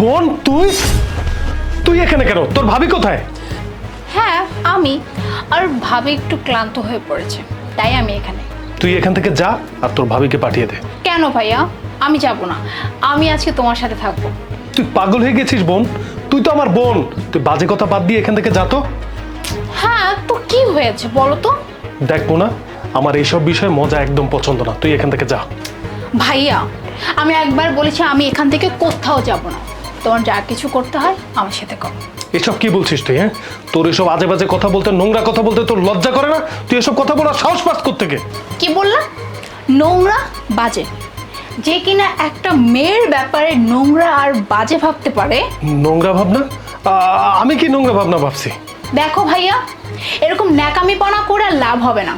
বোন তুই? তুই এখানে কেন? তোর ভাবি কোথায়? হ্যাঁ আমি। আর ভাবি একটু ক্লান্ত হয়ে পড়েছে তাই আমি এখানে। তুই এখান থেকে যা আর তোর ভাবিকে পাঠিয়ে দে। কেন ভাইয়া? আমি যাব না। আমি আজকে তোমার সাথে থাকব। তুই পাগল হয়ে গেছিস বোন? তুই তো আমার বোন। তুই বাজে কথা বাদ দিয়ে এখান থেকে যা তো। হ্যাঁ তো কি হয়েছে বলো তো? দেখ না আমার এইসব বিষয়ে মজা একদম পছন্দ না। তুই এখান থেকে যা। ভাইয়া আমি একবার বলেছি আমি এখান থেকে কোথাও যাব না। তোমার যা কিছু করতে হয় আমার সাথে করো। এসব কি বলছিস তুই হ্যাঁ? তোর এসব আজে বাজে কথা বলতে নোংরা কথা বলতে তোর লজ্জা করে না? তুই এসব কথা বলার সাহস পাস থেকে কি বললাম নোংরা বাজে। যে কিনা একটা মেয়ের ব্যাপারে নোংরা আর বাজে ভাবতে পারে। নোংরা ভাবনা? আ- আমি কি নোংরা ভাবনা ভাবছি? দেখো ভাইয়া এরকম ন্যাকামিপনা করে আর লাভ হবে না।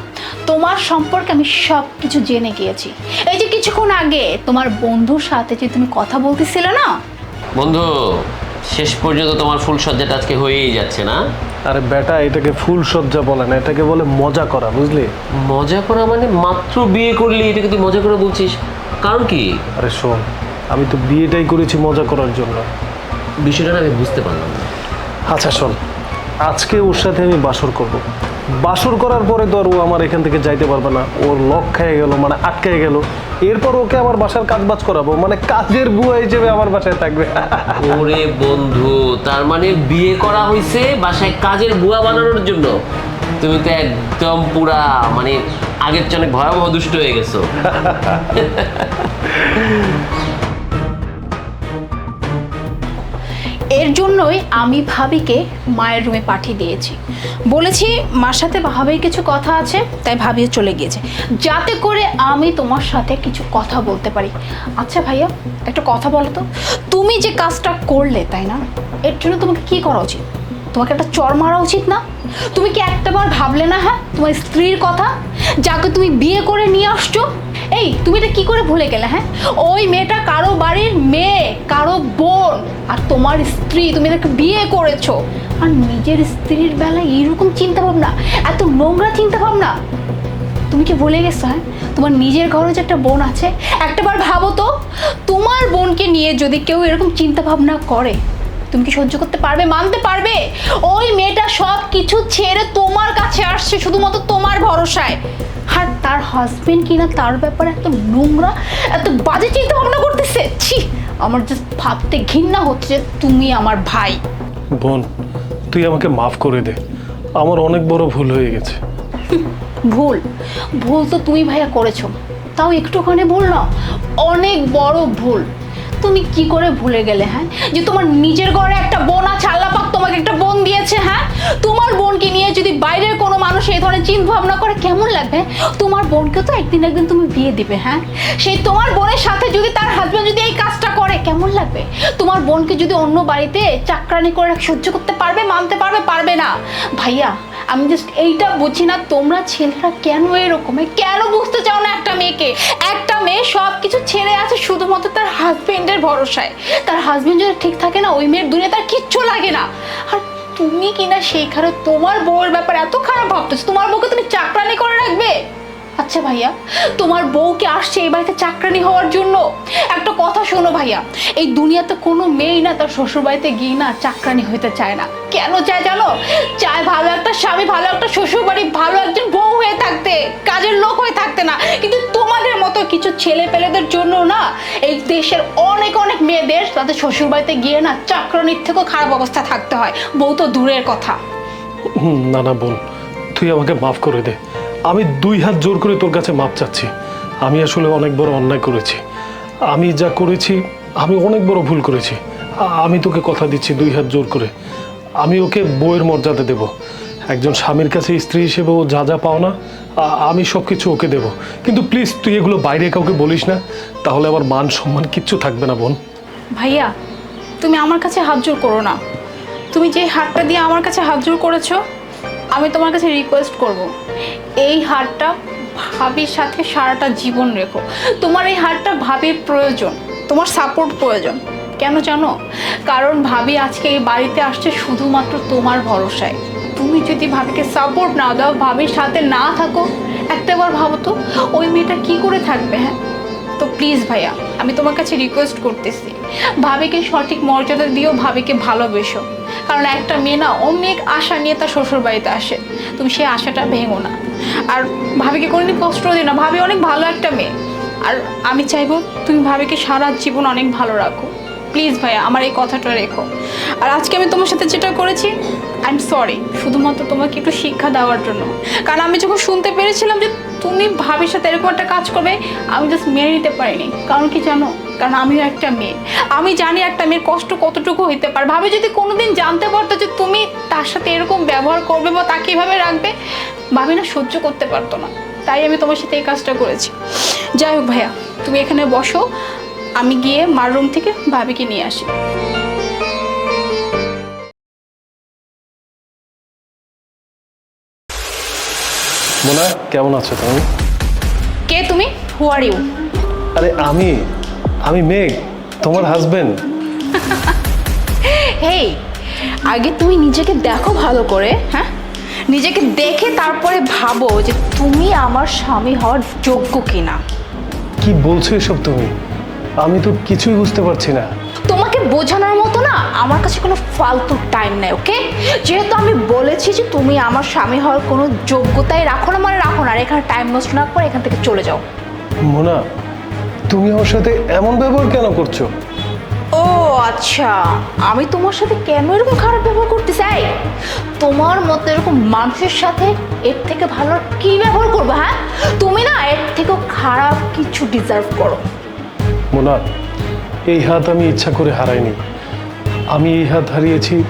তোমার সম্পর্কে আমি সব কিছু জেনে গিয়েছি। এই যে কিছুক্ষণ আগে তোমার বন্ধুর সাথে যে তুমি কথা বলতেছিলে না? বন্ধু শেষ পর্যন্ত তোমার ফুল সজ্জাটা আজকে হয়েই যাচ্ছে না? আরে বেটা এটাকে ফুল সজ্জা বলে না এটাকে বলে মজা করা বুঝলি? মজা করা মানে মাত্র বিয়ে করলি এটাকে তুই মজা করে বলছিস? কারণ কি? আরে শোন আমি তো বিয়েটাই করেছি মজা করার জন্য। বিষয়টা না আমি বুঝতে পারলাম না। আচ্ছা শোন আজকে ওর সাথে আমি বাসর করব। বাসর করার পরে তো আর ও আমার এখান থেকে যাইতে পারবে না। ওর লক খেয়ে গেল মানে আটকে গেল। এরপর ওকে আমার বাসার কাজ বাজ করাবো মানে কাজের বুয়া হিসেবে আমার বাসায় থাকবে। ওরে বন্ধু তার মানে বিয়ে করা হয়েছে বাসায় কাজের বুয়া বানানোর জন্য? তুমি তো একদম পুরা মানে আগের চেয়ে অনেক ভয়াবহ দুষ্ট হয়ে গেছো। এর জন্যই আমি ভাবিকে মায়ের রুমে পাঠিয়ে দিয়েছি। বলেছি, মার সাথে ভাবির কিছু কথা আছে? তাই ভাবিও চলে গিয়েছে। যাতে করে আমি তোমার সাথে কিছু কথা বলতে পারি। আচ্ছা ভাইয়া, একটা কথা বলো তো। তুমি যে কাজটা করলে, তাই না? এর জন্য তোমাকে কী করা উচিত? তোমাকে একটা চর মারা উচিত না? তুমি কি একটাবার ভাবলে না হ্যাঁ? তোমার স্ত্রীর কথা? যাকে তুমি বিয়ে করে নিয়ে আসছো? এই, তুমি এটা কি করে ভুলে গেলে হ্যাঁ? ওই মেয়েটা কারও বাড়ির মেয়ে, কারও বোন, আর তোমার স্ত্রী, তুমি তাকে বিয়ে করেছ। আর নিজের স্ত্রীর বেলায় এইরকম চিন্তা ভাবনা এত নোংরা চিন্তা ভাবনা তুমি কি ভুলে গেছো হ্যাঁ? তোমার নিজের ঘরে যে একটা বোন আছে, একটাবার ভাবো তো, তোমার বোনকে নিয়ে যদি কেউ এরকম চিন্তা ভাবনা করে, তুমি কি সহ্য করতে পারবে, মানতে পারবে? ওই মেয়েটা সব কিছু ছেড়ে তোমার কাছে আসছে, শুধুমাত্র তোমার ভরসায়। তার হাজবেন্ড কিনা তার ব্যাপারে এত নোংরা এত বাজে চিন্তা ভাবনা করতেছে? ছি আমার জাস্ট ভাবতে ঘৃণা হচ্ছে যে তুমি আমার ভাই। বোন তুই আমাকে মাফ করে দে। আমার অনেক বড় ভুল হয়ে গেছে। ভুল? ভুল তো তুমি ভাইয়া করেছ। তাও একটুখানি ভুল না অনেক বড় ভুল। তুমি কি করে ভুলে গেলে হ্যাঁ? যে তোমার নিজের ঘরে একটা বোন আছে আল্লাপাক তোমাকে একটা বোন দিয়েছে হ্যাঁ? তোমার বোনকে নিয়ে যদি বাইরের কোনো মানুষ এই ধরনের চিন্তা ভাবনা করে, কেমন লাগবে? তোমার বোনকে তো একদিন একদিন তুমি বিয়ে দিবে হ্যাঁ? সেই তোমার বোনের সাথে যদি তার হাজব্যান্ড যদি এই কাজটা করে, কেমন লাগবে? তোমার বোনকে যদি অন্য বাড়িতে চাকরানি করে সহ্য করতে পারবে, মানতে পারবে পারবে না? ভাইয়া, আমি জাস্ট এইটা বুঝি না, তোমরা ছেলেরা কেন এরকম? কেন বুঝতে চাও না একটা মেয়েকে? একটা মেয়ে সব কিছু ছেড়ে আছে শুধুমাত্র তার হাজবেন্ডের ভরসায়। তার হাজবেন্ড যদি ঠিক থাকে না, ওই মেয়ের দুনিয়া তার কিচ্ছু লাগে না। আর তুমি কিনা সেইখানে তোমার বউর ব্যাপারে এত খারাপ ভাবতেছো, তোমার বউকে তুমি চাকরানি করে রাখবে? আচ্ছা ভাইয়া, তোমার বউকে আসছে এই বাড়িতে চাকরানি হওয়ার জন্য? একটা কথা শোনো ভাইয়া, এই দুনিয়াতে কোনো মেয়েই না তার শ্বশুর বাড়িতে গিয়ে না চাকরানি হইতে চায় না। কেন চায় জানো? চায় ভালো একটা স্বামী, ভালো একটা শ্বশুর বাড়ি ভালো একজন বউ হয়ে থাকতে, কাজের লোক হয়ে থাকতে না। কিন্তু তোমাদের মতো কিছু ছেলে পেলেদের জন্য না এই দেশের অনেক অনেক মেয়েদের তাদের শ্বশুর বাড়িতে গিয়ে না চাকরানির থেকেও খারাপ অবস্থা থাকতে হয়। বউ তো দূরের কথা। না না বোন, তুই আমাকে মাফ করে দে। আমি দুই হাত জোর করে তোর কাছে মাপ চাচ্ছি। আমি আসলে অনেক বড় অন্যায় করেছি। আমি যা করেছি, আমি অনেক বড় ভুল করেছি। আমি তোকে কথা দিচ্ছি দুই হাত জোর করে। আমি ওকে বইয়ের মর্যাদা দেব। একজন স্বামীর কাছে স্ত্রী হিসেবে ও যা যা পাও না আমি সব কিছু ওকে দেব। কিন্তু প্লিজ, তুই এগুলো বাইরে কাউকে বলিস না। তাহলে আমার মান সম্মান কিচ্ছু থাকবে না, বোন। ভাইয়া, তুমি আমার কাছে হাত জোর করো না। তুমি যে হাতটা দিয়ে আমার কাছে হাত জোর করেছ আমি তোমার কাছে রিকোয়েস্ট করব। এই হারটা ভাবির সাথে সারাটা জীবন রেখো। তোমার এই হারটা ভাবির প্রয়োজন, তোমার সাপোর্ট প্রয়োজন। কেন জানো? কারণ ভাবি আজকে এই বাড়িতে আসছে শুধুমাত্র তোমার ভরসায়। তুমি যদি ভাবিকে সাপোর্ট না দাও, ভাবির সাথে না থাকো একটাবার ভাবো তো, ওই মেয়েটা কি করে থাকবে হ্যাঁ? তো প্লিজ ভাইয়া, আমি তোমার কাছে রিকোয়েস্ট করতেছি। ভাবিকে সঠিক মর্যাদা দিও, ভাবিকে ভালোবেসো। কারণ একটা মেয়ে না অনেক আশা নিয়ে তার শ্বশুর বাড়িতে আসে। তুমি সেই আশাটা ভেঙো না। আর ভাবিকে কোনোদিন কষ্ট দিও না। ভাবি অনেক ভালো একটা মেয়ে। আর আমি চাইব তুমি ভাবিকে সারা জীবন অনেক ভালো রাখো। প্লিজ ভাইয়া, আমার এই কথাটা রেখো। আর আজকে আমি তোমার সাথে যেটা করেছি আই এম সরি শুধুমাত্র তোমাকে একটু শিক্ষা দেওয়ার জন্য। কারণ আমি যখন শুনতে পেরেছিলাম যে তুমি ভাবির সাথে এরকম একটা কাজ করবে, আমি জাস্ট মেনে নিতে পারিনি। কারণ কি জানো? কারণ আমিও একটা মেয়ে। আমি জানি একটা মেয়ের কষ্ট কতটুকু হইতে পারে। ভাবে যদি কোনোদিন জানতে পারতো যে তুমি তার সাথে এরকম ব্যবহার করবে বা তাকে এভাবে রাখবে, ভাবি না সহ্য করতে পারতো না। তাই আমি তোমার সাথে এই কাজটা করেছি। যাই হোক ভাইয়া, তুমি এখানে বসো। আমি গিয়ে মার রুম থেকে ভাবিকে নিয়ে আসি। মোনা কেমন আছো তুমি? কে তুমি? হু আর ইউ আরে আমি আমি মেঘ তোমার হাজবেন্ড হেই আগে তুমি নিজেকে দেখো ভালো করে হ্যাঁ? নিজেকে দেখে তারপরে ভাবো যে তুমি আমার স্বামী হওয়ার যোগ্য কিনা। কি বলছো এসব তুমি? আমি তো কিছুই বুঝতে পারছি না। তোমাকে বোঝানোর মতো না আমার কাছে কোনো ফালতু টাইম নেই ওকে যেহেতু আমি বলেছি যে তুমি আমার স্বামী হওয়ার কোনো যোগ্যতাই রাখো না মানে রাখো না আর এখানে টাইম নষ্ট না করে এখান থেকে চলে যাও। মোনা তুমি আমার সাথে এমন ব্যবহার কেন করছ? ও আচ্ছা আমি তোমার সাথে কেন এরকম খারাপ ব্যবহার করতে চাই তোমার মতো এরকম মানুষের সাথে এর থেকে ভালো কি ব্যবহার করব হ্যাঁ? তুমি না এর থেকেও খারাপ কিছু ডিজার্ভ করো। মোনা এই হাত আমি ইচ্ছা করে হারাইনি। আমি এই হাত হারিয়েছি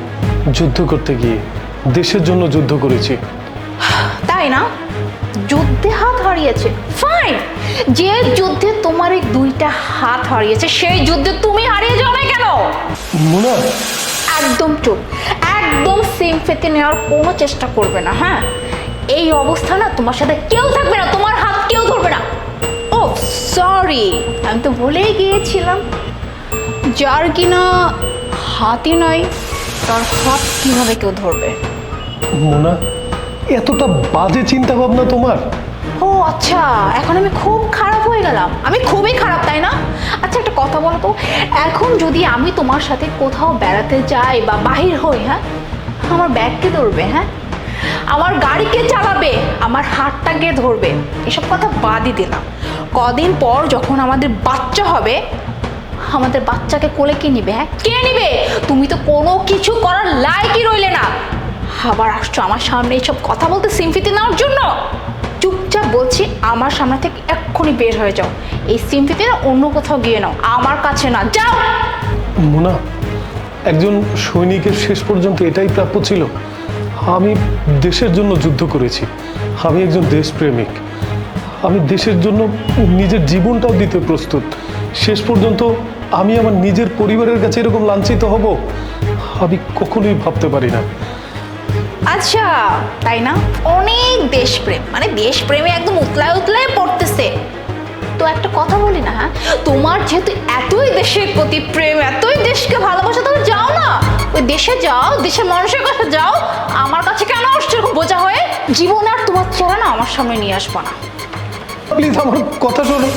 যুদ্ধ করতে গিয়ে দেশের জন্য যুদ্ধ করেছি। তাই না? যুদ্ধে হাত হারিয়েছে। ফাইন যে যুদ্ধে তোমার এই দুইটা হাত হারিয়েছে সেই যুদ্ধে তুমি হারিয়ে যাও না কেন? মোনা! একদম চুপ। একদম সেম ফেতে নেওয়ার কোনো চেষ্টা করবে না হ্যাঁ? এই অবস্থা না তোমার সাথে কেউ থাকবে না তোমার হাত কেউ ধরবে না। ও সরি আমি তো ভুলেই গিয়েছিলাম। যার কিনা হাতই নয় তার হাত কীভাবে কেউ ধরবে? মোনা এতটা বাজে চিন্তা ভাবনা তোমার? ও আচ্ছা এখন আমি খুব খারাপ হয়ে গেলাম। আমি খুবই খারাপ তাই না? আচ্ছা একটা কথা বলো তো এখন যদি আমি তোমার সাথে কোথাও বেড়াতে যাই বা বাহির হই হ্যাঁ আমার ব্যাগ কে ধরবে হ্যাঁ? আমার গাড়ি কে চালাবে? আমার হাতটা কে ধরবে? এসব কথা বাদই দিলাম। কদিন পর যখন আমাদের বাচ্চা হবে আমাদের বাচ্চাকে কোলে কে নিবে হ্যাঁ? কে নিবে? তুমি তো কোনো কিছু করার লাইকই রইলে না। আবার আসছো আমার সামনে এইসব কথা বলতে সিম্পিতি নেওয়ার জন্য? চুপচাপ বলছি, আমার সামনে থেকে এক্ষুনি বের হয়ে যাও। এই সিম্পিতি না অন্য কোথাও গিয়ে নাও, আমার কাছে না। যাও! মোনা, একজন সৈনিকের শেষ পর্যন্ত এটাই প্রাপ্য ছিল। আমি দেশের জন্য যুদ্ধ করেছি। আমি একজন দেশপ্রেমিক। আমি দেশের জন্য নিজের জীবনটাও দিতে প্রস্তুত। শেষ পর্যন্ত আমি আমার নিজের পরিবারের কাছে এরকম লাঞ্ছিত হব? আমি কখনোই ভাবতে পারি না। আচ্ছা তাই না? অনেক দেশপ্রেম মানে দেশপ্রেমে একদম উতলায় উতলায় পড়তেছে। তো একটা কথা বলি না হ্যাঁ? তোমার যেহেতু এতই দেশের প্রতি প্রেম এতই দেশকে ভালোবাসা তাহলে যাও না। ওই দেশে যাও দেশের মানুষের কাছে যাও। আমার কাছে কেন আসছো এরকম বোঝা হয়ে? জীবন আর তোমার চেহারা না আমার সামনে নিয়ে আসবা না। প্লিজ আমার কথা শোনো।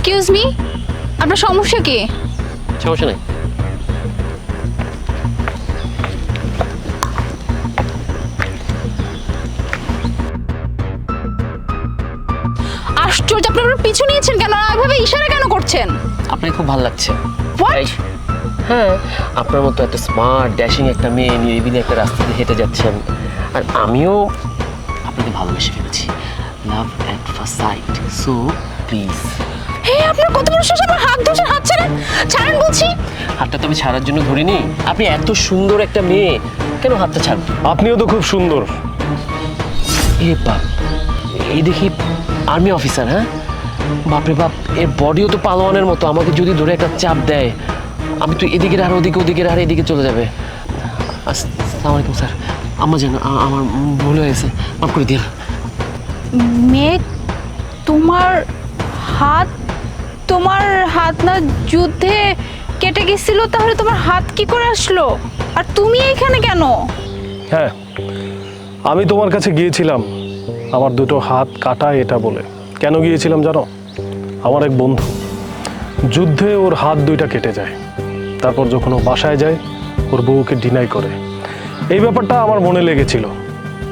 এক্সকিউজ মি আপনার সমস্যা কি? সমস্যা নেই। আশ্চর্য আপনি আপনার পিছু নিয়েছেন কেন? আর এভাবে ইশারা কেন করছেন? আপনাকে খুব ভালো লাগছে। What? হ্যাঁ আপনার মতো একটা স্মার্ট ড্যাশিং একটা মেয়ে নিরিবিলি একটা রাস্তা দিয়ে হেঁটে যাচ্ছেন আর আমিও আপনাকে ভালোবেসে ফেলেছি। Love at first sight so please আপনার কত বড় সাহস আমার হাত ধরছেন হাত ছাড়েন ছাড়েন বলছি। হাতটা তো আমি ছাড়ার জন্য ধরিনি। আপনি এত সুন্দর একটা মেয়ে কেন হাতটা ছাড়বেন আপনিও তো খুব সুন্দর। এ বাপ এই দেখি আর্মি অফিসার হ্যাঁ? বাপরে বাপ এর বডিও তো পালোয়ানের মতো আমাকে যদি ধরে একটা চাপ দেয় আমি তো এদিকে আর ওদিকে ওদিকে আর এদিকে চলে যাবে। আসসালামু আলাইকুম স্যার আমার যেন আমার ভুল হয়ে গেছে মাফ করে দিন মেঘ তোমার হাত তোমার হাত না যুদ্ধে কেটে গেছিল, তাহলে তোমার হাত কি করে আসলো? আর তুমি এখানে কেন? হ্যাঁ আমি তোমার কাছে গিয়েছিলাম। আমার দুটো হাত কাটা এটা বলে। কেন গিয়েছিলাম জানো? আমার এক বন্ধু, যুদ্ধে ওর হাত দুইটা কেটে যায়। তারপর যখন ও বাসায় যায়, ওর বউকে ডিনাই করে। এই ব্যাপারটা আমার মনে লেগেছিল।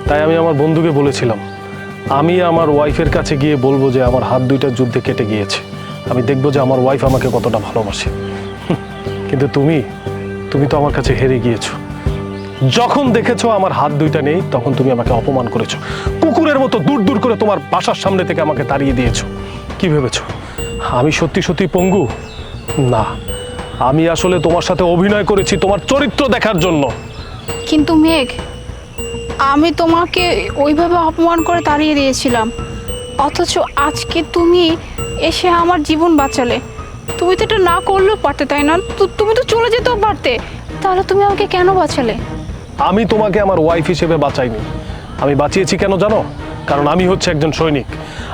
তাই আমি আমার বন্ধুকে বলেছিলাম, আমি আমার ওয়াইফের কাছে গিয়ে বলব যে আমার হাত দুইটা যুদ্ধে কেটে গিয়েছে। আমি দেখব যে আমার ওয়াইফ আমাকে কতটা ভালোবাসে। কিন্তু তুমি তুমি তো আমার কাছে হেরে গিয়েছো। যখন দেখেছ আমার হাত দুইটা নেই, তখন তুমি আমাকে অপমান করেছ। কুকুরের মতো দূর দূর করে তোমার বাসার সামনে থেকে আমাকে তাড়িয়ে দিয়েছ। কি ভেবেছো? আমি সত্যি সত্যি পঙ্গু? না। আমি আসলে তোমার সাথে অভিনয় করেছি তোমার চরিত্র দেখার জন্য। কিন্তু মেঘ, আমি তোমাকে ওইভাবে অপমান করে তাড়িয়ে দিয়েছিলাম। অথচ আজকে তুমি এসে আমার জীবন বাঁচালে। তুমি তো এটা না করলেও পারতে, তাই না? তুমি তো চলে যেতেও পারতে। তাহলে তুমি আমাকে কেন বাঁচালে? আমি তোমাকে আমার ওয়াইফ হিসেবে বাঁচাইনি। আমি বাঁচিয়েছি কেন জানো? কারণ আমি হচ্ছে একজন সৈনিক।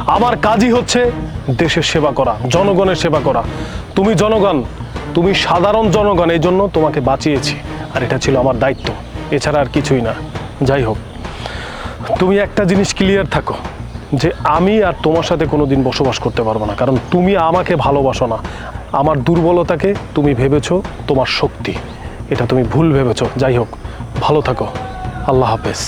আমার কাজই হচ্ছে দেশের সেবা করা, জনগণের সেবা করা। তুমি জনগণ, তুমি সাধারণ জনগণ, এই জন্য তোমাকে বাঁচিয়েছি। আর এটা ছিল আমার দায়িত্ব। এছাড়া আর কিছুই না। যাই হোক, তুমি একটা জিনিস ক্লিয়ার থাকো। যে আমি আর তোমার সাথে কোনো দিন বসবাস করতে পারব না। কারণ তুমি আমাকে ভালোবাসো না। আমার দুর্বলতাকে তুমি ভেবেছো, তোমার শক্তি। এটা তুমি ভুল ভেবেছো। যাই হোক, ভালো থাকো। আল্লাহ হাফেজ।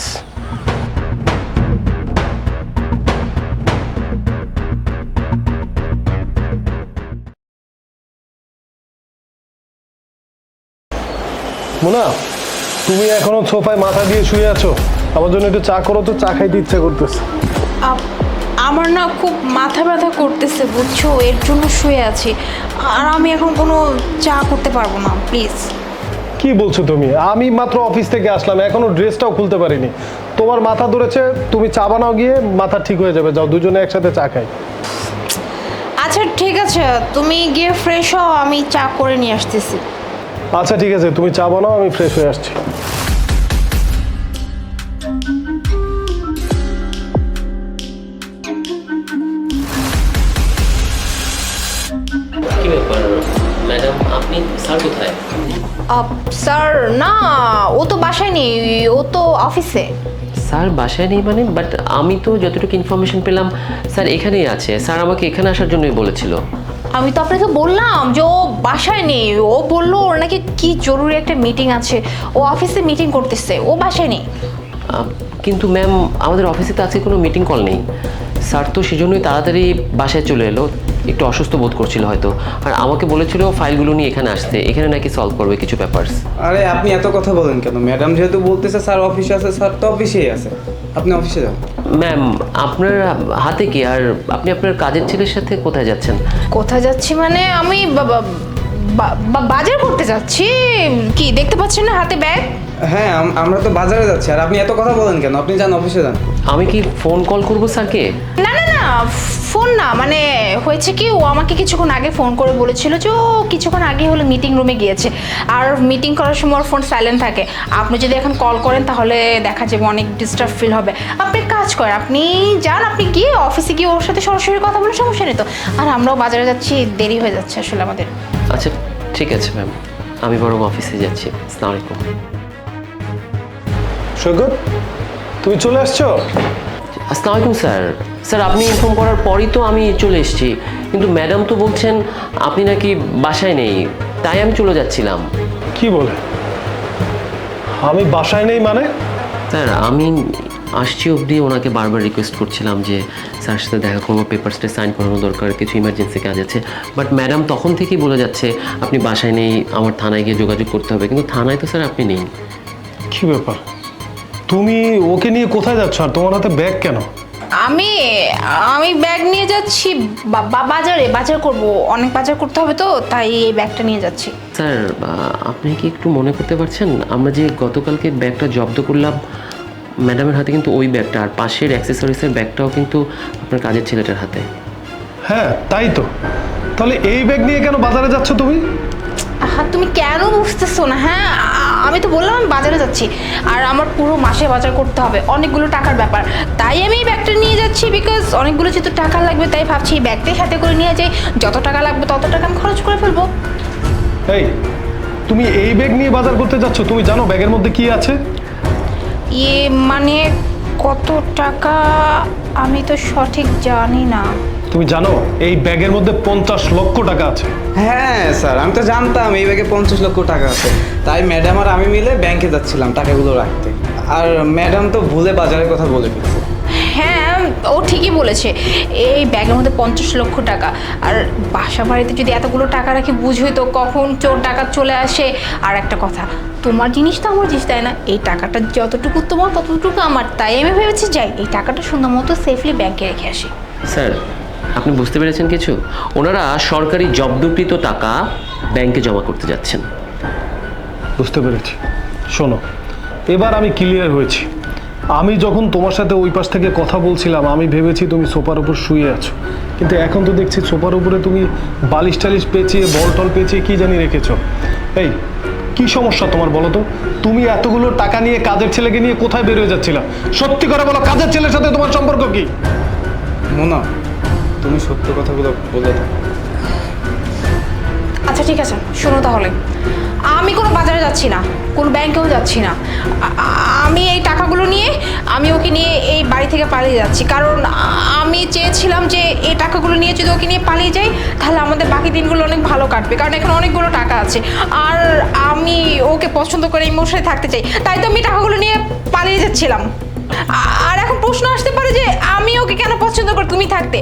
মোনা, তুমি এখনও সোফায় মাথা দিয়ে শুয়ে আছো? আমার জন্য একটু চা করো তো, চা খাইতে ইচ্ছা করতেছে। আমার না খুব মাথা ব্যথা করতেছে বুঝছ? এর জন্য শুয়ে আছি। আর আমি এখন কোনো চা করতে পারব না প্লিজ। কি বলছো তুমি? আমি মাত্র অফিস থেকে আসলাম এখনও ড্রেসটাও খুলতে পারিনি। তোমার মাথা ধরেছে তুমি চা বানাও গিয়ে মাথা ঠিক হয়ে যাবে যাও দুজনে একসাথে চা খাই। আচ্ছা ঠিক আছে তুমি গিয়ে ফ্রেশ হও আমি চা করে নিয়ে আসতেছি। আচ্ছা ঠিক আছে তুমি চা বানাও আমি ফ্রেশ হয়ে আসছি। স্যার না ও তো বাসায় নেই ও তো অফিসে। স্যার বাসায় নেই মানে? বাট আমি তো যতটুকু ইনফরমেশন পেলাম স্যার এখানেই আছে। স্যার আমাকে এখানে আসার জন্যই বলেছিল। আমি তো আপনাকে বললাম যে ও বাসায় নেই। ও বলল ওর নাকি কি জরুরি একটা মিটিং আছে। ও অফিসে মিটিং করতেছে ও বাসায় নেই। কিন্তু ম্যাম আমাদের অফিসে তো আজকে কোনো মিটিং কল নেই। স্যার তো সেজন্যই তাড়াতাড়ি বাসায় চলে এলো। একটু অসুস্থ বোধ করছিল হয়তো। আর আমাকে বলেছিল ফাইলগুলো নিয়ে এখানে আসতে। এখানে নাকি সলভ করবে কিছু পেপার্স আরে আপনি এত কথা বলেন কেন? ম্যাডাম যেহেতু বলতেছে স্যার অফিসে আছে স্যার তো অফিসেই আছে। আপনি অফিসে যান। ম্যাম আপনার হাতে কি? আর আপনি আপনার কাজের ছেলের সাথে কোথায় যাচ্ছেন? কোথায় যাচ্ছি মানে আমি বা- বা- বা- বা- বাজার করতে যাচ্ছি। কি দেখতে পাচ্ছেন না হাতে ব্যাগ? হ্যাঁ আম- আমরা তো বাজারে যাচ্ছি। আর আপনি এত কথা বলেন কেন? আপনি যান অফিসে যান। আমি কি ফোন কল করব স্যারকে? না না না ফোন না মানে হয়েছে কি ও আমাকে কিছুক্ষণ আগে ফোন করে বলেছিল যে ও কিছুক্ষণ আগে হলো মিটিং রুমে গিয়েছে। আর মিটিং করার সময় ফোন সাইলেন্ট থাকে। আপনি যদি এখন কল করেন তাহলে দেখা যাবে অনেক ডিস্টার্ব ফিল হবে। আপনি কাজ করেন আপনি যান আপনি গিয়ে অফিসে গিয়ে ওর সাথে সরাসরি কথা বলে সমস্যা নেই তো। আর আমরাও বাজারে যাচ্ছি দেরি হয়ে যাচ্ছে আসলে আমাদের। আচ্ছা ঠিক আছে ম্যাম। আমি বরং অফিসে যাচ্ছি। আসসালামু আলাইকুম। সৈকত তুমি চলে আসছো? আসসালামু আলাইকুম স্যার। স্যার আপনি ইনফর্ম করার পরই তো আমি চলে এসেছি। কিন্তু ম্যাডাম তো বলছেন আপনি নাকি বাসায় নেই তাই আমি চলে যাচ্ছিলাম। কি বলে? আমি বাসায় নেই মানে? স্যার আমি আসছি অবধি ওনাকে বারবার রিকোয়েস্ট করছিলাম যে স্যার সাথে দেখা করব পেপারসটা সাইন করানো দরকার কিছু ইমার্জেন্সি কাজ আছে। বাট ম্যাডাম তখন থেকেই বলে যাচ্ছে আপনি বাসায় নেই আমার থানায় গিয়ে যোগাযোগ করতে হবে। কিন্তু থানায় তো স্যার আপনি নেই। কী ব্যাপার? তুমি ওকে নিয়ে কোথায় যাচ্ছ? আর তোমার হাতে ব্যাগ কেন? আমি আমি ব্যাগ নিয়ে যাচ্ছি। বা- বা- বাজারে বাজার করব। অনেক বাজার করতে হবে তো তাই এই ব্যাগটা নিয়ে যাচ্ছি। স্যার আহ, আপনি কি একটু মনে করতে পারছেন? আমরা যে গতকালকে ব্যাগটা জব্দ করলাম ম্যাডামের হাতে কিন্তু ওই ব্যাগটা আর পাশের অ্যাক্সেসরিজের ব্যাগটাও কিন্তু আপনার কাজের ছেলেটার হাতে। হ্যাঁ তাই তো। তাহলে এই ব্যাগ নিয়ে কেন বাজারে যাচ্ছ তুমি? আহা তুমি কেন বুঝতেছো না? হ্যাঁ আমি তো বললাম আমি বাজারে যাচ্ছি। আর আমার পুরো মাসে বাজার করতে হবে। অনেকগুলো টাকার ব্যাপার। তাই আমি এই ব্যাগটা নিয়ে যাচ্ছি বিকজ অনেকগুলো যেহেতু টাকা লাগবে তাই ভাবছি এই ব্যাগটাই সাথে করে নিয়ে যাই। যত টাকা লাগবে তত টাকা আমি খরচ করে ফেলব। এই তুমি এই ব্যাগ নিয়ে বাজার করতে যাচ্ছ? তুমি জানো ব্যাগের মধ্যে কি আছে? ইয়ে মানে কত টাকা আমি তো সঠিক জানি না। তুমি জানো এই ব্যাগের মধ্যে পঞ্চাশ লক্ষ টাকা আছে। হ্যাঁ স্যার আমি তো জানতাম এই ব্যাগে পঞ্চাশ লক্ষ টাকা আছে। তাই ম্যাডাম আর আমি মিলে ব্যাংকে যাচ্ছিলাম টাকাগুলো রাখতে। আর ম্যাডাম তো ভুলে বাজারের কথা বলে ফেলছে। হ্যাঁ ও ঠিকই বলেছে। এই ব্যাগের মধ্যে পঞ্চাশ লক্ষ টাকা। আর বাসা বাড়িতে যদি এতগুলো টাকা রাখি বুঝই তো কখন চোর টাকা চলে আসে। আর একটা কথা তোমার জিনিস তো আমার জিনিস তাই না? এই টাকাটা যতটুকু তোমার ততটুকু আমার। তাই আমি ভেবেছি যাই এই টাকাটা সুন্দর মতো সেফলি ব্যাংকে রেখে আসি। স্যার আপনি বুঝতে পেরেছেন কিছু? ওনারা সরকারি জব্দকৃত টাকা ব্যাংকে জমা করতে যাচ্ছেন। বুঝতে পেরেছি। শোনো এবার আমি ক্লিয়ার হয়েছি। আমি যখন তোমার সাথে ওই পাশ থেকে কথা বলছিলাম আমি ভেবেছি তুমি সোফার উপর শুয়ে আছো। কিন্তু এখন তো দেখছি সোফার উপরে তুমি বালিশ টালিশ পেঁচিয়ে বল টল পেঁচিয়ে কী জানি রেখেছো। এই কি সমস্যা তোমার বলো তো? তুমি এতগুলো টাকা নিয়ে কাজের ছেলেকে নিয়ে কোথায় বের হয়ে যাচ্ছিলা? সত্যি করে বলো কাজের ছেলের সাথে তোমার সম্পর্ক কি? মোনা তুমি সত্য কথাগুলো বলে দাও। আচ্ছা ঠিক আছে, শোনো তাহলে। আমি কোনো বাজারে যাচ্ছি না, কোনো ব্যাংকেও যাচ্ছি না। আমি এই টাকাগুলো নিয়ে, আমি ওকে নিয়ে এই বাড়ি থেকে পালিয়ে যাচ্ছি। কারণ আমি চেয়েছিলাম যে এই টাকাগুলো নিয়ে যদি ওকে নিয়ে পালিয়ে যাই, তাহলে আমাদের বাকি দিনগুলো অনেক ভালো কাটবে। কারণ এখানে অনেকগুলো টাকা আছে। আর আমি ওকে পছন্দ করে ইমোশনে থাকতে চাই। তাই তো আমি টাকাগুলো নিয়ে পালিয়ে যাচ্ছিলাম। থাকতে।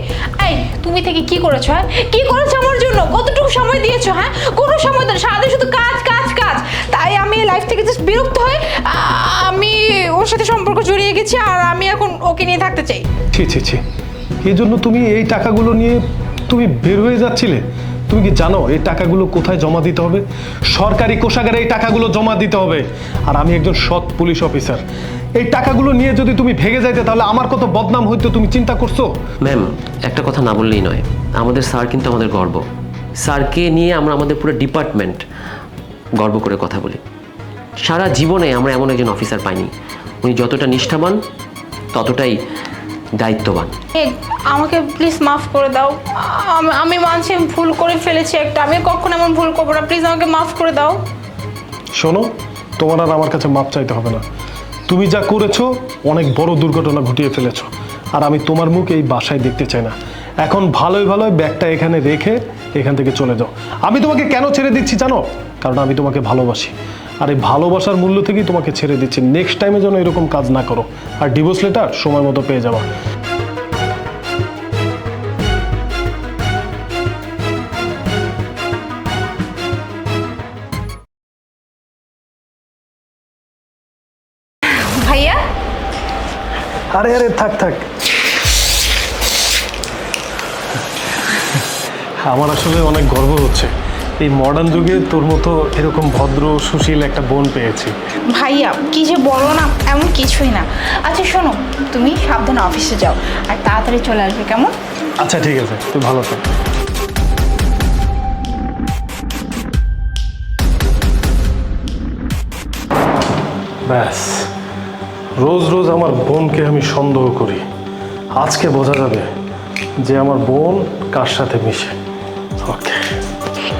এই, তুমি থেকে কি করেছ হ্যাঁ? কি করেছ আমার জন্য? কতটুকু সময় দিয়েছ হ্যাঁ? কোনো সময় দেন সারাদিন শুধু কাজ কাজ কাজ। তাই আমি লাইফ থেকে জাস্ট বিরক্ত আ- আমি ওর সাথে সম্পর্ক জড়িয়ে গেছি আর আমি এখন ওকে নিয়ে থাকতে চাই। ছি ছি ছি। এই জন্য তুমি এই টাকাগুলো নিয়ে তুমি বের হয়ে যাচ্ছিলে? তুমি কি জানো এই টাকাগুলো কোথায় জমা দিতে হবে? সরকারি কোষাগারে এই টাকাগুলো জমা দিতে হবে। আর আমি একজন সৎ পুলিশ অফিসার এই টাকাগুলো নিয়ে যদি তুমি ভেগে যাইতে তাহলে আমার কত বদনাম হইতো তুমি চিন্তা করছ? ম্যাম একটা কথা না বললেই নয়। আমাদের স্যার কিন্তু আমাদের গর্ব। স্যারকে নিয়ে আমরা আমাদের পুরো ডিপার্টমেন্ট গর্ব করে কথা বলি। সারা জীবনে আমরা এমন একজন অফিসার পাইনি। উনি যতটা নিষ্ঠাবান ততটাই দায়িত্ববান। আমাকে প্লিজ মাফ করে দাও। আমি মানছি আমি ভুল করে ফেলেছি একটা। আমি কখনো এমন ভুল করব না। প্লিজ আমাকে মাফ করে দাও। শোনো তোমার আর আমার কাছে মাপ চাইতে হবে না। তুমি যা করেছ, অনেক বড় দুর্ঘটনা ঘটিয়ে ফেলেছো। আর আমি তোমার মুখ এই বাসায় দেখতে চাই না। এখন ভালোই ভালোই ব্যাগটা এখানে রেখে এখান থেকে চলে যাও। আমি তোমাকে কেন ছেড়ে দিচ্ছি জানো? কারণ আমি তোমাকে ভালোবাসি। আর এই ভালোবাসার মূল্য থেকেই তোমাকে ছেড়ে দিচ্ছি। নেক্সট টাইমে যেন এরকম কাজ না করো। আর ডিভোর্স লেটার সময় মতো পেয়ে যাওয়া ভাইয়া? আরে আরে থাক থাক। আমার আসলে অনেক গর্ব হচ্ছে। এই মডার্ন যুগে তোর মতো এরকম ভদ্র সুশীল একটা বোন পেয়েছি। ভাইয়া কি যে বলো না এমন কিছুই না। আচ্ছা শোনো তুমি সাবধানে অফিসে যাও আর তাড়াতাড়ি চলে আসবে কেমন? আচ্ছা ঠিক আছে তুই ভালো থাক। ব্যাস। রোজ রোজ আমার বোনকে আমি সন্দেহ করি। আজকে বোঝা যাবে যে আমার বোন কার সাথে মিশে। ওকে।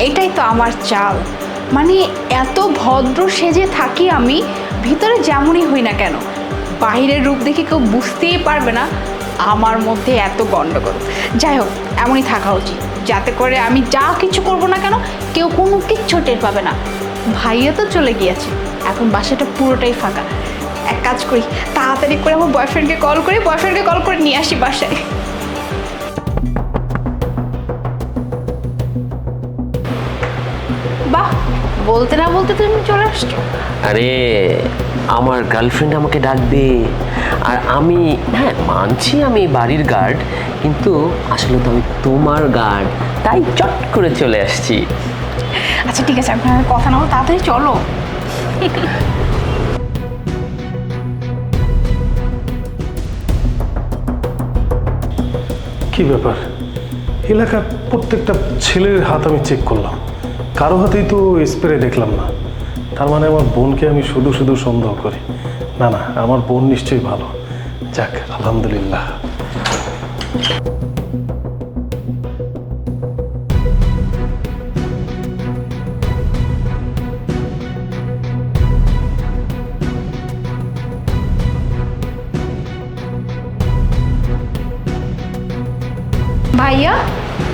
এটাই তো আমার চাল। মানে এত ভদ্র সেজে থাকি আমি, ভিতরে যেমনই হই না কেন, বাইরের রূপ দেখে কেউ বুঝতেই পারবে না আমার মধ্যে এত গণ্ডগোল যাই হোক, এমনই থাকা উচিত। যাতে করে আমি যা কিছু করব না কেন, কেউ কোনো কিচ্ছু টের পাবে না। ভাইয়া তো চলে গিয়েছে। এখন বাসাটা পুরোটাই ফাঁকা। এক কাজ করি তাড়াতাড়ি করে আমার বয়ফ্রেন্ডকে কল করি বয়ফ্রেন্ডকে কল করে নিয়ে আসি বাসায়। বাহ বলতে না বলতে তুমি চলে আসছো। আরে আমার গার্লফ্রেন্ড আমাকে ডাকবে। আর আমি হ্যাঁ মানছি আমি বাড়ির গার্ড কিন্তু আসলে তো আমি তোমার গার্ড তাই চট করে চলে আসছি। আচ্ছা ঠিক আছে আপনার কথা না তাড়াতাড়ি চলো। কি ব্যাপার? এলাকার প্রত্যেকটা ছেলের হাত আমি চেক করলাম। কারও হাতেই তো স্প্রে দেখলাম না। তার মানে আমার বোনকে আমি শুধু শুধু সন্দেহ করি। না না, আমার বোন নিশ্চয়ই ভালো। যাক, আলহামদুলিল্লাহ।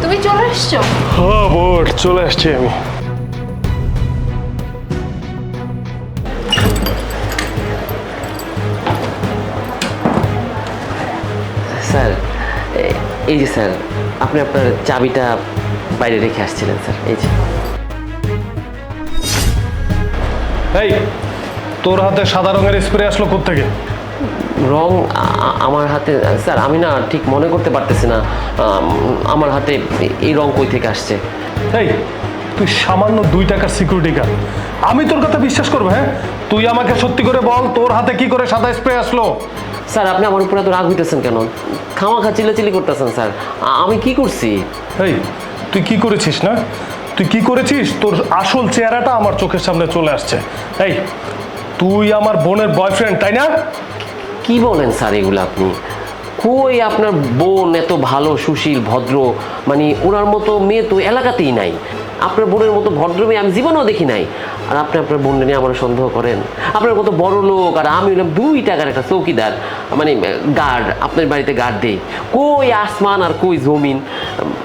তুমি চলে এসছো হ্যাঁ বোট চলে আসছি আমি। স্যার এই যে স্যার আপনি আপনার চাবিটা বাইরে রেখে আসছিলেন স্যার এই যে। এই তোর হাতে সাদা রঙের স্প্রে আসলো কোত্থেকে? রং আমার হাতে স্যার আমি না ঠিক মনে করতে পারতেছি না আমার হাতে এই রং কই থেকে আসছে? এই তুই সামান্য দুই টাকার সিকিউরিটি গার্ড আমি তোর কথা বিশ্বাস করব হ্যাঁ? তুই আমাকে সত্যি করে বল তোর হাতে কি করে সাদা স্প্রে আসলো? স্যার আপনি আমার উপরে এত রাগ হইতেছেন কেন? খামা খা চিল্লাচিল্লি করতেছেন স্যার। আমি কি করছি? এই তুই কি করেছিস না? তুই কি করেছিস? তোর আসল চেহারাটা আমার চোখের সামনে চলে আসছে। এই তুই আমার বোনের বয়ফ্রেন্ড তাই না? কি বলেন স্যার এগুলো আপনি? কই আপনার বোন এত ভালো, সুশীল, ভদ্র? মানে ওনার মতো মেয়ে তো এলাকাতেই নাই। আপনার বোনের মতো ভদ্র মেয়ে আমি জীবনেও দেখি নাই। আর আপনি আপনার বোন নিয়ে আমার সন্দেহ করেন। আপনার কত বড় লোক আর আমি হলাম দুই টাকার একটা চৌকিদার মানে গার্ড, আপনার বাড়িতে গার্ড দেই। কই আসমান আর কই জমিন?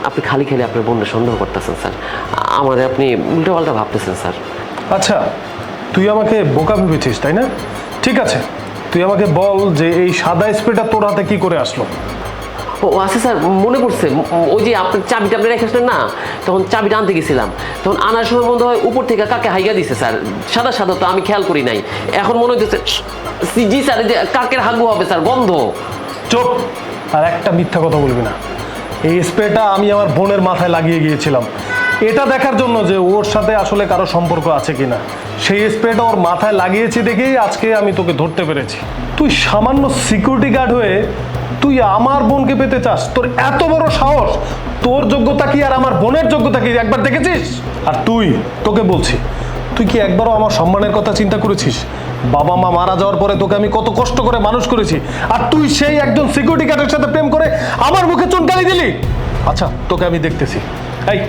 আপনি খালি খালি আপনার বোনের সন্দেহ করতেছেন স্যার। আমার আপনি উল্টো পাল্টা ভাবতেছেন স্যার। আচ্ছা তুই আমাকে বোকা ভেবেছিস, তাই না? ঠিক আছে। তুই আমাকে বল যে এই সাদা স্প্রেটা তোর হাতে কি করে আসলো? ও আছে স্যার মনে পড়ছে। ওই যে আপনার চাবিটা আপনি রেখে আসলেন না? তখন চাবিটা আনতে গেছিলাম। তখন আনার সময় মনে হয় উপর থেকে কাকে হাইগা দিছে স্যার? সাদা সাদা তো আমি খেয়াল করি নাই। এখন মনে হচ্ছে জি স্যার এই যে কাকের হাগু হবে স্যার গন্ধ। চোখ আর একটা মিথ্যা কথা বলবি না। এই স্প্রেটা আমি আমার বোনের মাথায় লাগিয়ে গিয়েছিলাম। এটা দেখার জন্য যে ওর সাথে আসলে কারও সম্পর্ক আছে কিনা। সেই স্প্রেটা ওর মাথায় লাগিয়েছি দেখেই আজকে আমি তোকে ধরতে পেরেছি। তুই সামান্য সিকিউরিটি গার্ড হয়ে তুই আমার বোনকে পেতে চাস। তোর এত বড় সাহস, তোর যোগ্যতা কি আর আমার বোনের যোগ্যতা কি? একবার দেখেছিস? আর তুই, তোকে বলছি, তুই কি একবারও আমার সম্মানের কথা চিন্তা করেছিস? বাবা মা মারা যাওয়ার পরে তোকে আমি কত কষ্ট করে মানুষ করেছি। আর তুই সেই একজন সিকিউরিটি গার্ডের সাথে প্রেম করে আমার মুখে চুনকালি দিলি? আচ্ছা তোকে আমি দেখতেছি। এই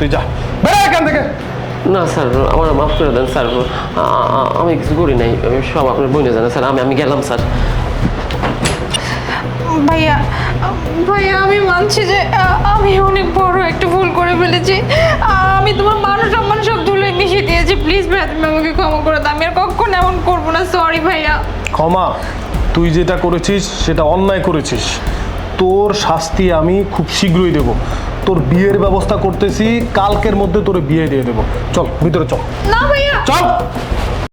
তুই যা। বেড়া এখান থেকে। না স্যার আমার মাফ করে দেন স্যার। আমি কিছু করি নাই আমি সব আপনার বইনে জানেন স্যার আমি আমি গেলাম স্যার। ভাইয়া ভাইয়া আমি মানছি যে আমি অনেক বড় একটা ভুল করে ফেলেছি। আমি তোমার মান সম্মান সব ধুলে মিশিয়ে দিয়েছি। প্লিজ ভাইয়া তুমি আমাকে ক্ষমা করে দাও। আমি আর কখনো এমন করব না সরি ভাইয়া। ক্ষমা তুই যেটা করেছিস সেটা অন্যায় করেছিস। তোর শাস্তি আমি খুব শীঘ্রই দেব। তোর বিয়ের ব্যবস্থা করতেছি কালকের মধ্যে তোর বিয়ে দিয়ে দেবো। চল ভিতরে চল। না ভাইয়া। চল!